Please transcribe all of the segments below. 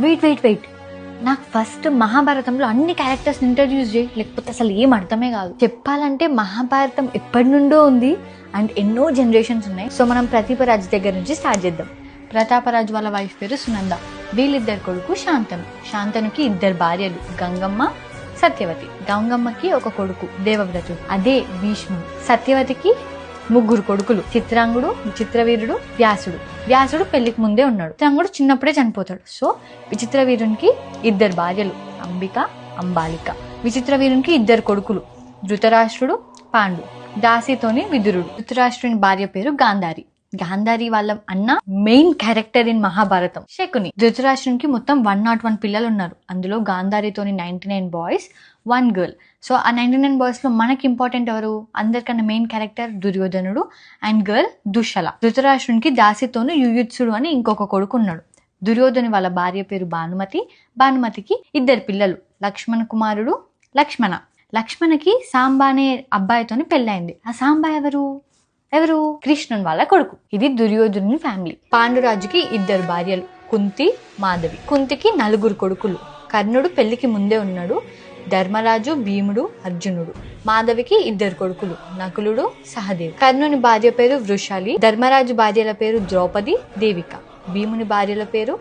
Wait wait wait నాకు first మహాభారతంలో అన్ని క్యారెక్టర్స్ ఇంట్రడ్యూస్ చేయి. లేకపోతే అసలు ఏం అర్థమే కాదు. చెప్పాలంటే మహాభారతం ఎప్పటి నుండో ఉంది అండ్ ఎన్నో జనరేషన్స్ ఉన్నాయి. సో మనం ప్రతిపరాజ్ దగ్గర నుంచి స్టార్ట్ చేద్దాం. ప్రతాపరాజు వాళ్ళ వైఫ్ పేరు సునంద. వీళ్ళిద్దరు కొడుకు శాంతను. శాంతనుకి ఇద్దరు భార్యలు గంగమ్మ సత్యవతి. గంగమ్మకి ఒక కొడుకు దేవవ్రతుడు. అదే భీష్ముడు. సత్యవతికి ముగ్గురు కొడుకులు. చిత్రాంగుడు చిత్రవీరుడు వ్యాసుడు. వ్యాసుడు పెళ్ళికి ముందే ఉన్నాడు. చిత్రాంగుడు చిన్నప్పుడే చనిపోతాడు. సో విచిత్రవీరునికి ఇద్దరు భార్యలు అంబిక అంబాలిక. విచిత్రవీరునికి ఇద్దరు కొడుకులు ధృతరాష్ట్రుడు పాండు. దాసితోని విదురుడు. ధృతరాష్ట్రుని భార్య పేరు గాంధారి. గాంధారి వాళ్ళ అన్న main character in Mahabharatam. Shakuni ధృతరాష్ట్రునికి మొత్తం వన్ నాట్ వన్ పిల్లలు ఉన్నారు అందులో గాంధారితోని ninety nine boys one girl so ఆ నైన్టీ నైన్ బాయ్స్లో మనకి ఇంపార్టెంట్ ఎవరు? అందరికన్నా మెయిన్ క్యారెక్టర్ దుర్యోధనుడు అండ్ గర్ల్ దుశల ధృతరాష్ట్రునికి దాసితోను యుయుత్సుడు అని ఇంకొక కొడుకు ఉన్నాడు. దుర్యోధని వాళ్ళ భార్య పేరు భానుమతి. భానుమతికి ఇద్దరు పిల్లలు లక్ష్మణ కుమారుడు లక్ష్మణ. లక్ష్మణకి సాంబా అనే అబ్బాయితోని పెళ్ళైంది ఆ సాంబా ఎవరు? ఎవరు? కృష్ణుని వాళ్ళ కొడుకు. ఇది దుర్యోధనుని ఫ్యామిలీ పాండురాజుకి ఇద్దరు భార్యలు. కుంతి మాధవి. కుంతికి నలుగురు కొడుకులు. కర్ణుడు పెళ్ళికి ముందే ఉన్నాడు. ధర్మరాజు భీముడు అర్జునుడు. మాధవికి ఇద్దరు కొడుకులు. నకులుడు సహదేవ్ కర్ణుని భార్య పేరు వృషాలి. ధర్మరాజు భార్యల పేరు ద్రౌపది దేవిక. భీముని భార్యల పేరు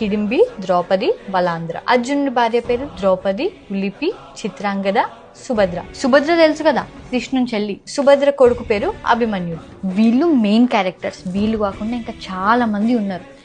హిడింబి ద్రౌపది బలాంధ్ర. అర్జునుడి భార్య పేరు ద్రౌపది ఉలిపి చిత్రాంగద సుభద్ర. సుభద్ర తెలుసు కదా కృష్ణుని చెల్లి. సుభద్ర కొడుకు పేరు అభిమన్యుడు. వీళ్ళు మెయిన్ క్యారెక్టర్స్ వీళ్ళు కాకుండా ఇంకా చాలా మంది ఉన్నారు.